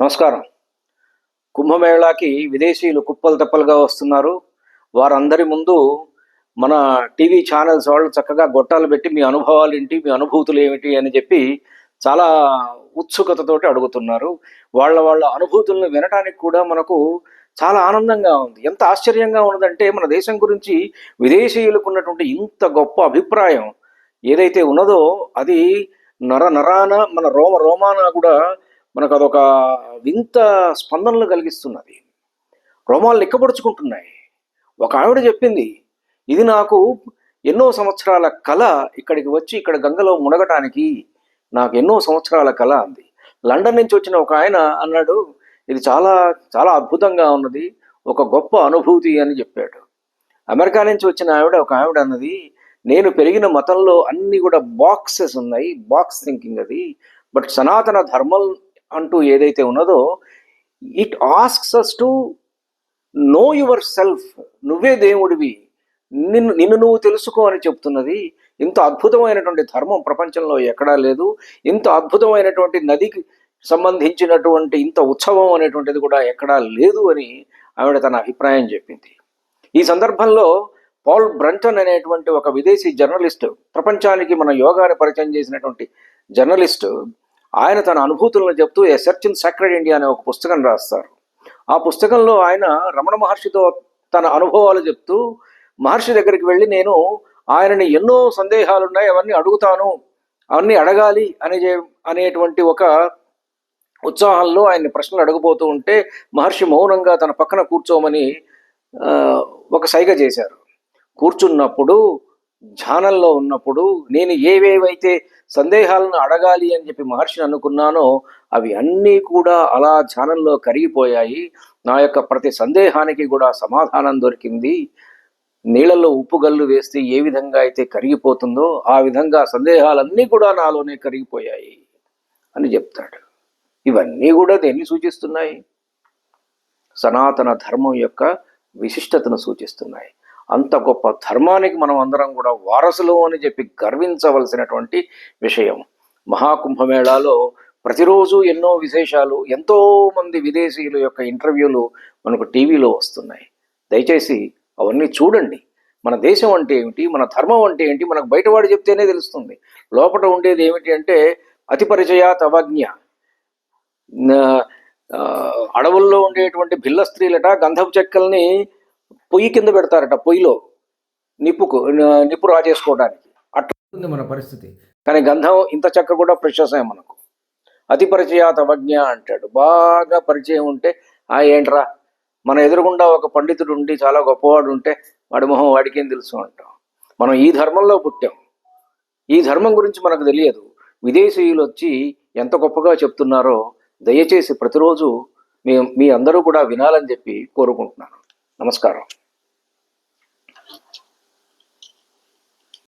నమస్కారం. కుంభమేళాకి విదేశీయులు కుప్పలు తప్పలుగా వస్తున్నారు. వారందరి ముందు మన టీవీ ఛానల్స్ వాళ్ళు చక్కగా గొట్టాలు పెట్టి మీ అనుభవాలు ఏంటి మీ అనుభూతులు ఏమిటి అని చెప్పి చాలా ఉత్సుకతతోటి అడుగుతున్నారు. వాళ్ళ వాళ్ళ అనుభూతులను వినడానికి కూడా మనకు చాలా ఆనందంగా ఉంది. ఎంత ఆశ్చర్యంగా ఉన్నదంటే మన దేశం గురించి విదేశీయులకు ఉన్నటువంటి ఇంత గొప్ప అభిప్రాయం ఏదైతే ఉన్నదో అది నర నరాన మన రోమ రోమాన కూడా మనకు అదొక వింత స్పందనలు కలిగిస్తున్నది. రోమాలు లెక్కపరుచుకుంటున్నాయి. ఒక ఆవిడ చెప్పింది ఇది నాకు ఎన్నో సంవత్సరాల కళ ఇక్కడికి వచ్చి ఇక్కడ గంగలో మునగటానికి నాకు ఎన్నో సంవత్సరాల కళ అంది. లండన్ నుంచి వచ్చిన ఒక ఆయన అన్నాడు ఇది చాలా చాలా అద్భుతంగా ఉన్నది ఒక గొప్ప అనుభూతి అని చెప్పాడు. అమెరికా నుంచి వచ్చిన ఆవిడ ఒక ఆవిడ అన్నది నేను పెరిగిన మతంలో అన్ని కూడా బాక్సెస్ ఉన్నాయి బాక్స్ థింకింగ్ అది బట్ సనాతన ధర్మం అంటూ ఏదైతే ఉన్నదో it asks us to know yourself నువ్వే దేవుడివి. నిన్ను నిన్ను నువ్వు తెలుసుకో అని చెప్తున్నది. ఇంత అద్భుతమైనటువంటి ధర్మం ప్రపంచంలో ఎక్కడా లేదు. ఇంత అద్భుతమైనటువంటి నదికి సంబంధించినటువంటి ఇంత ఉత్సవం అనేటువంటిది కూడా ఎక్కడా లేదు అని ఆవిడ తన అభిప్రాయం చెప్పింది. ఈ సందర్భంలో పాల్ బ్రంటన్ అనేటువంటి ఒక విదేశీ జర్నలిస్ట్ ప్రపంచానికి మన యోగాని పరిచయం చేసినటువంటి జర్నలిస్ట్ ఆయన తన అనుభూతులను చెప్తూ a search in sacred India అనే ఒక పుస్తకం రాస్తారు. ఆ పుస్తకంలో ఆయన రమణ మహర్షితో తన అనుభవాలు చెప్తూ మహర్షి దగ్గరికి వెళ్ళి నేను ఆయనని ఎన్నో సందేహాలు ఉన్నాయి అవన్నీ అడుగుతాను అవన్నీ అడగాలి అనే అనేటువంటి ఒక ఉత్సాహంలో ఆయన్ని ప్రశ్నలు అడగబోతూ ఉంటే మహర్షి మౌనంగా తన పక్కన కూర్చోమని ఒక సైగ చేశారు. కూర్చున్నప్పుడు ధ్యానంలో ఉన్నప్పుడు నేను ఏవేవైతే సందేహాలను అడగాలి అని చెప్పి మహర్షిని అనుకున్నానో అవి అన్నీ కూడా అలా ధ్యానంలో కరిగిపోయాయి. నా యొక్క ప్రతి సందేహానికి కూడా సమాధానం దొరికింది. నీళ్ళలో ఉప్పు గల్లు వేస్తే ఏ విధంగా అయితే కరిగిపోతుందో ఆ విధంగా సందేహాలన్నీ కూడా నాలోనే కరిగిపోయాయి అని చెప్తాడు. ఇవన్నీ కూడా దేన్ని సూచిస్తున్నాయి? సనాతన ధర్మం యొక్క విశిష్టతను సూచిస్తున్నాయి. అంత గొప్ప ధర్మానికి మనం అందరం కూడా వారసులు అని చెప్పి గర్వించవలసినటువంటి విషయం. మహాకుంభమేళాలో ప్రతిరోజు ఎన్నో విశేషాలు ఎంతోమంది విదేశీయుల యొక్క ఇంటర్వ్యూలు మనకు టీవీలో వస్తున్నాయి. దయచేసి అవన్నీ చూడండి. మన దేశం అంటే ఏమిటి? మన ధర్మం అంటే ఏంటి? మనకు బయటవాడు చెప్తేనే తెలుస్తుంది. లోపల ఉండేది ఏమిటి అంటే అతి పరిచయ అవజ్ఞ అడవుల్లో ఉండేటువంటి భిల్ల స్త్రీలట గంధపు చెక్కల్ని పొయ్యి కింద పెడతారట పొయ్యిలో నిప్పుకు నిప్పు రాజేసుకోవడానికి. అట్లా ఉంది మన పరిస్థితి. కానీ గంధం ఇంత చెక్క కూడా ప్రశస్తం మనకు. అతి పరిచయాత్ అవజ్ఞ అంటాడు. బాగా పరిచయం ఉంటే ఆ ఏంట్రా మన ఎదురుగుండా ఒక పండితుడు ఉండి చాలా గొప్పవాడు ఉంటే వాడి మొహం వాడికేం తెలుసు అంటాం. మనం ఈ ధర్మంలో పుట్టాం. ఈ ధర్మం గురించి మనకు తెలియదు. విదేశీయులు వచ్చి ఎంత గొప్పగా చెప్తున్నారో దయచేసి ప్రతిరోజు మీ మీ అందరూ కూడా వినాలని చెప్పి కోరుకుంటున్నాను. నమస్కారం.